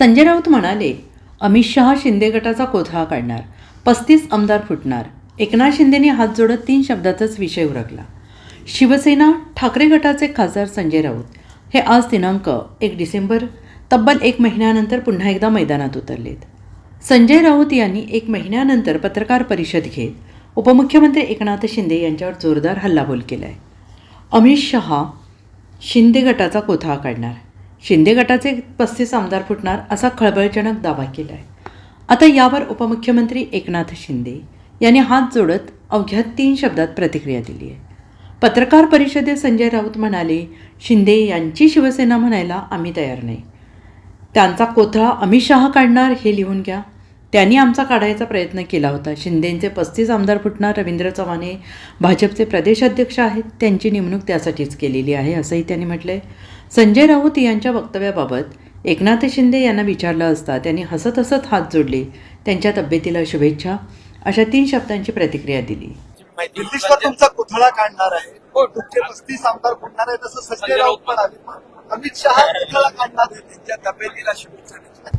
संजय राऊत म्हणाले अमित शहा शिंदे गटाचा कोथळा काढणार पस्तीस आमदार फुटणार. एकनाथ शिंदेने हात जोडत तीन शब्दातच विषय उरकला. शिवसेना ठाकरे गटाचे खासदार संजय राऊत. हे आज दिनांक एक डिसेंबर तब्बल एक महिन्यानंतर पुन्हा एकदा मैदानात उतरलेत. संजय राऊत यांनी एक महिन्यानंतर पत्रकार परिषद घेत उपमुख्यमंत्री एकनाथ शिंदे यांच्यावर जोरदार हल्लाबोल केला आहे अमित शहा शिंदे गटाचा कोथळा काढणार. शिंदे गटाचे पस्तीस आमदार फुटणार असा खळबळजनक दावा केला आहे आता यावर उपमुख्यमंत्री एकनाथ शिंदे यांनी हात जोडत अवघ्या तीन शब्दात प्रतिक्रिया दिली आहे. पत्रकार परिषदेत संजय राऊत म्हणाले शिंदे यांची शिवसेना म्हणायला आम्ही तयार नाही. त्यांचा कोथळा अमित शहा काढणार हे लिहून घ्या. त्यांनी आमचा काढायचा प्रयत्न केला होता. शिंदेंचे पस्तीस आमदार फुटणार रवींद्र चव्हाण हे भाजपचे प्रदेशाध्यक्ष आहेत. त्यांची नेमणूक त्यासाठीच केलेली आहे असंही त्यांनी म्हटलं आहे संजय राऊत यांच्या वक्तव्याबाबत एकनाथ शिंदे यांना विचारलं असता त्यांनी हसत हसत हात जोडले. त्यांच्या तब्येतीला शुभेच्छा. अशा तीन शब्दांची प्रतिक्रिया दिली. तुमचा कुथळा काढणार आहे. पस्तीस आमदार फुटणार आहे तसं संजय राऊत पण अमित शहा कुथळा काढणार आहे त्यांच्या तब्येतीला शुभेच्छा